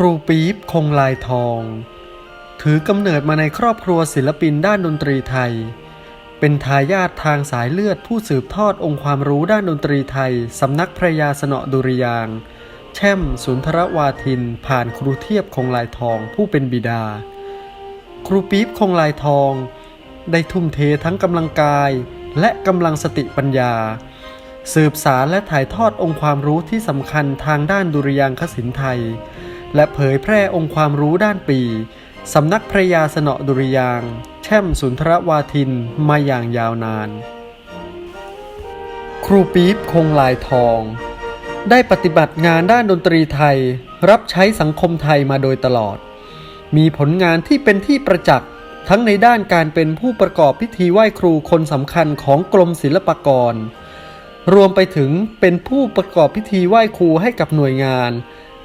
ครูปี๊บคงลายทอง ถือกำเนิดมาในครอบครัวศิลปินด้านดนตรีไทย เป็นทายาททางสายเลือดผู้สืบทอดองค์ความรู้ด้านดนตรีไทย สำนักพระยาสนอดุริยาง แช่มสุนทรวาทิน ผ่านครูเทียบคงลายทองผู้เป็นบิดา ครูปี๊บคงลายทอง ได้ทุ่มเททั้งกำลังกายและกำลังสติปัญญา สืบสารและถ่ายทอดองค์ความรู้ที่สำคัญทางด้านดุริยางคศิลป์ไทย และเผยแพร่องค์ความรู้ด้านปี สำนักพระยาสนอดุริยาง แช่มสุนทรวาทินมาอย่างยาวนาน ครูปี๊บคงลายทอง ได้ปฏิบัติงานด้านดนตรีไทย รับใช้สังคมไทยมาโดยตลอด มีผลงานที่เป็นที่ประจักษ์ทั้งในด้านการเป็นผู้ประกอบพิธีไหว้ครูคนสำคัญของกรมศิลปากร รวมไปถึงเป็นผู้ประกอบพิธีไหว้ครูให้กับหน่วยงาน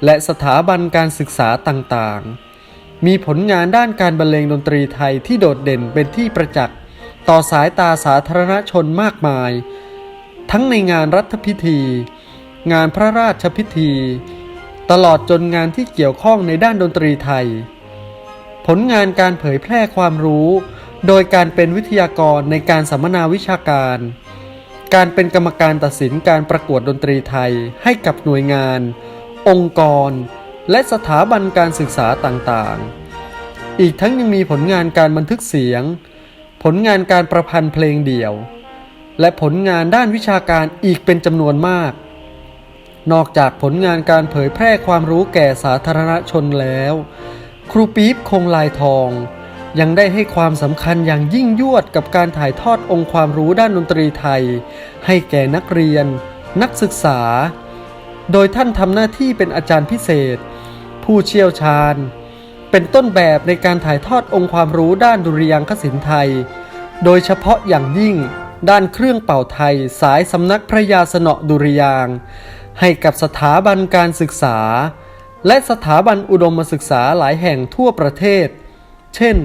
และสถาบันการศึกษาต่างๆ มีผลงานด้านการบรรเลงดนตรีไทยที่โดดเด่นเป็นที่ประจักษ์ต่อสายตาสาธารณชนมากมาย ทั้งในงานรัฐพิธี งานพระราชพิธี ตลอดจนงานที่เกี่ยวข้องในด้านดนตรีไทย ผลงานการเผยแพร่ความรู้ โดยการเป็นวิทยากรในการสัมมนาวิชาการ การเป็นกรรมการตัดสินการประกวดดนตรีไทยให้กับหน่วยงาน องค์กร และสถาบันการศึกษาต่างๆ อีกทั้งยังมีผลงานการบันทึกเสียง ผลงานการประพันธ์เพลงเดี่ยว และผลงานด้านวิชาการอีกเป็นจำนวนมาก นอกจากผลงานการเผยแพร่ความรู้แก่สาธารณชนแล้ว ครูปี๊บคงลายทองยังได้ให้ความสำคัญอย่างยิ่งยวดกับการถ่ายทอดองค์ความรู้ด้านดนตรีไทย ให้แก่นักเรียน นักศึกษา โดยท่านทำหน้าที่เป็นอาจารย์พิเศษ ผู้เชี่ยวชาญ เป็นต้นแบบในการถ่ายทอดองค์ความรู้ด้านดุริยางคศิลป์ไทย โดยเฉพาะอย่างยิ่งด้านเครื่องเป่าไทยสายสำนักพระยาสนอดุริยางค์ให้กับสถาบันการศึกษา และสถาบันอุดมศึกษาหลายแห่งทั่วประเทศ เช่น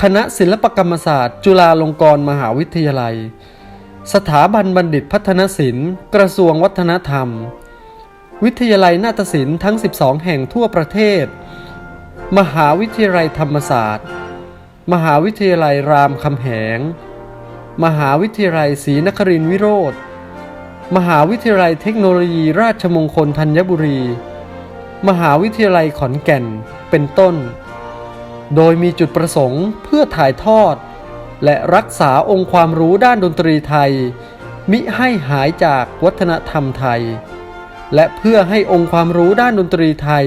คณะศิลปกรรมศาสตร์ จุฬาลงกรณ์มหาวิทยาลัย สถาบันบัณฑิตพัฒนศิลป์ กระทรวงวัฒนธรรม วิทยาลัยนาฏศิลป์ทั้ง 12 แห่งทั่วประเทศ มหาวิทยาลัยธรรมศาสตร์ มหาวิทยาลัยรามคำแหง มหาวิทยาลัยศรีนครินทรวิโรธมหาวิทยาลัยเทคโนโลยีราชมงคลธัญบุรี มหาวิทยาลัยขอนแก่น เป็นต้น โดยมีจุดประสงค์เพื่อถ่ายทอด และรักษาองค์ความรู้ด้านดนตรีไทย มิให้หายจากวัฒนธรรมไทย และเพื่อให้องค์ความรู้ด้านดนตรีไทย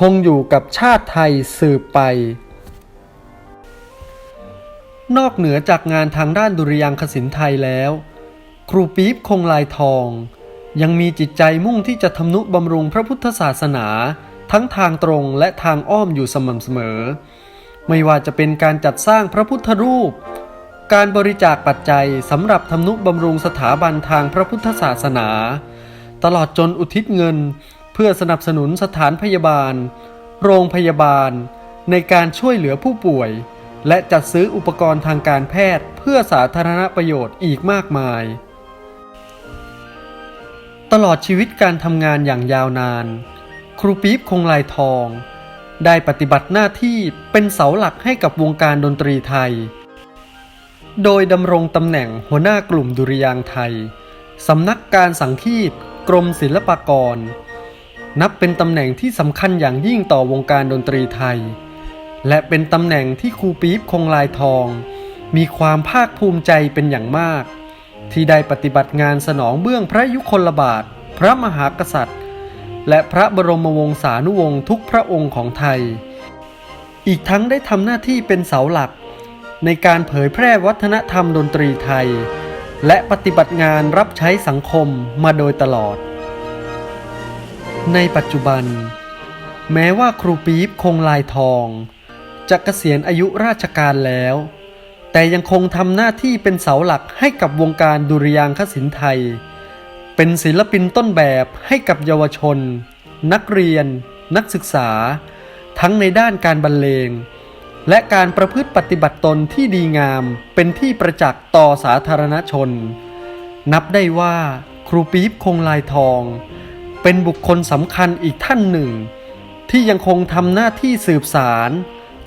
คงอยู่กับชาติไทยสืบไป นอกเหนือจากงานทางด้านดุริยางคศิลป์ไทยแล้ว ครูปี๊บคงลายทอง ยังมีจิตใจมุ่งที่จะทำนุบำรุงพระพุทธศาสนา ทั้งทางตรงและทางอ้อมอยู่สม่ำเสมอ ไม่ว่าจะเป็นการจัดสร้างพระพุทธรูป การบริจาคปัจจัยสำหรับทำนุบำรุงสถาบันทางพระพุทธศาสนา ตลอดจนอุทิศเงิน เพื่อสนับสนุนสถานพยาบาล โรงพยาบาล ในการช่วยเหลือผู้ป่วย และจัดซื้ออุปกรณ์ทางการแพทย์เพื่อสาธารณประโยชน์อีกมากมาย ตลอดชีวิตการทำงานอย่างยาวนาน ครูปี๊บคงลายทอง ได้ปฏิบัติหน้าที่เป็นเสาหลักให้กับวงการดนตรีไทย โดยดำรงตำแหน่งหัวหน้ากลุ่มดุริยางไทย สำนักการสังคีตกรมศิลปากร นับเป็นตำแหน่งที่สำคัญอย่างยิ่งต่อวงการดนตรีไทย และเป็นตำแหน่งที่ครูปี๊บคงลายทอง มีความภาคภูมิใจเป็นอย่างมาก ที่ได้ปฏิบัติงานสนองเบื้องพระยุคลบาท พระมหากษัตริย์ และพระบรมวงศานุวงศ์ทุกพระองค์ของไทย อีกทั้งได้ทำหน้าที่เป็นเสาหลัก ในการเผยแพร่วัฒนธรรมดนตรีไทย และปฏิบัติงานรับใช้สังคมมาโดยตลอด ในปัจจุบัน แม้ว่าครูปี๊บคงลายทองจะเกษียณอายุราชการแล้ว แต่ยังคงทำหน้าที่เป็นเสาหลักให้กับวงการดุริยางคศิลป์ไทย เป็นศิลปินต้นแบบให้กับเยาวชน นักเรียน นักศึกษา ทั้งในด้านการบรรเลง และการประพฤติปฏิบัติตนที่ดีงามเป็นที่ประจักษ์ต่อสาธารณชน นับได้ว่าครูปี๊บคงลายทอง เป็นบุคคลสำคัญอีกท่านหนึ่ง ที่ยังคงทำหน้าที่สืบสาร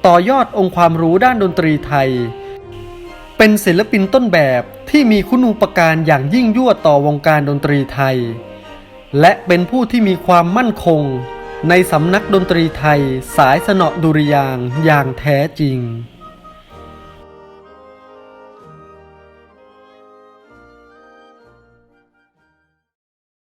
ต่อยอดองค์ความรู้ด้านดนตรีไทย เป็นศิลปินต้นแบบที่มีคุณูปการอย่างยิ่งยวดต่อวงการดนตรีไทย และเป็นผู้ที่มีความมั่นคง ในสำนักดนตรีไทยสายสนอดุริยางอย่างแท้จริง